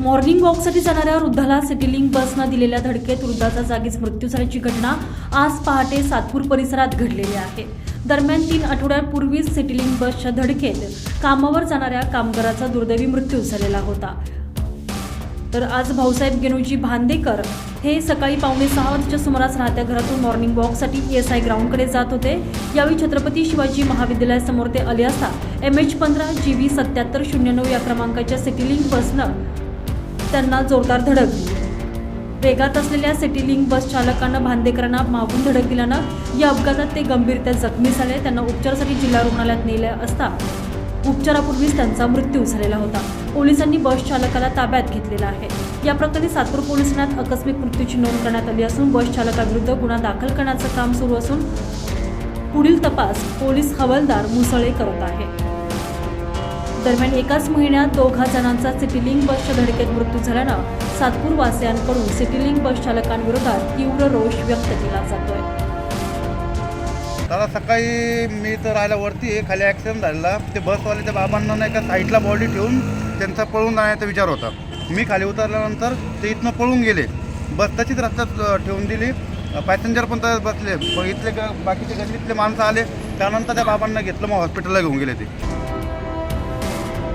Morning वॉकसाठी जाणाऱ्या वृद्धाला सिटीलिंग बसनं दिलेल्या धडकेत वृद्धाचा जागीच मृत्यू झाल्याची घटना आज पहाटे सातपूर परिसरात घडलेली आहे. दरम्यान तीन आठवड्यांपूर्वीच सिटीलिंग बसच्या धडकेत कामावर जाणाऱ्या कामगाराचा दुर्दैवी मृत्यू झालेला होता. तर आज भाऊसाहेब गेनोजी भांदेकर हे सकाळी पावणे सहा वाजच्या सुमारास राहत्या घरातून मॉर्निंग वॉकसाठी ई एस आय ग्राउंडकडे जात होते. यावेळी छत्रपती शिवाजी महाविद्यालयासमोर ते आले असता एम एच पंधरा जी व्ही सत्याहत्तर शून्य नऊ या क्रमांकाच्या सिटीलिंग बसनं त्यांना जोरदार धडक. वेगात असलेल्या सिटीलिंग बस चालकानं भांदेकरांना मागून धडक दिल्यानं या अपघातात ते गंभीरत्या जखमी झाले. त्यांना उपचारासाठी जिल्हा रुग्णालयात नेले असता उपचारापूर्वीच त्यांचा मृत्यू झालेला होता. पोलिसांनी बस चालकाला ताब्यात घेतलेला आहे. या प्रकरणी सातपूर पोलीस ठाण्यात आकस्मिक मृत्यूची नोंद करण्यात आली असून बस चालकाविरुद्ध गुन्हा दाखल करण्याचं काम सुरू असून पुढील तपास पोलीस हवालदार मुसळे करत आहे. दरम्यान एकाच महिन्यात दोघा जणांचा सिटीलिंग बसच्या धडकेत मृत्यू झाल्यानं सातपूर वासियांकडून सिटीलिंग बस चालकांविरोधात तीव्र रोष व्यक्त केला जातोय. दादा सकाळी मी तर राहायला वरती आहे खाली ॲक्सिडेंट झालेला. ते बसवाले त्या बाबांना नाही का साईडला बॉडी ठेवून त्यांचा पळून जाण्याचा विचार होता. मी खाली उतरल्यानंतर ते इथनं पळून गेले. बस तशीच रस्त्यात ठेवून दिली. पॅसेंजर पण त्यात बसले. इथले बाकीचे गल्लीतले माणसं आले. त्यानंतर त्या बाबांना घेतलं. मग हॉस्पिटलला घेऊन गेले ते.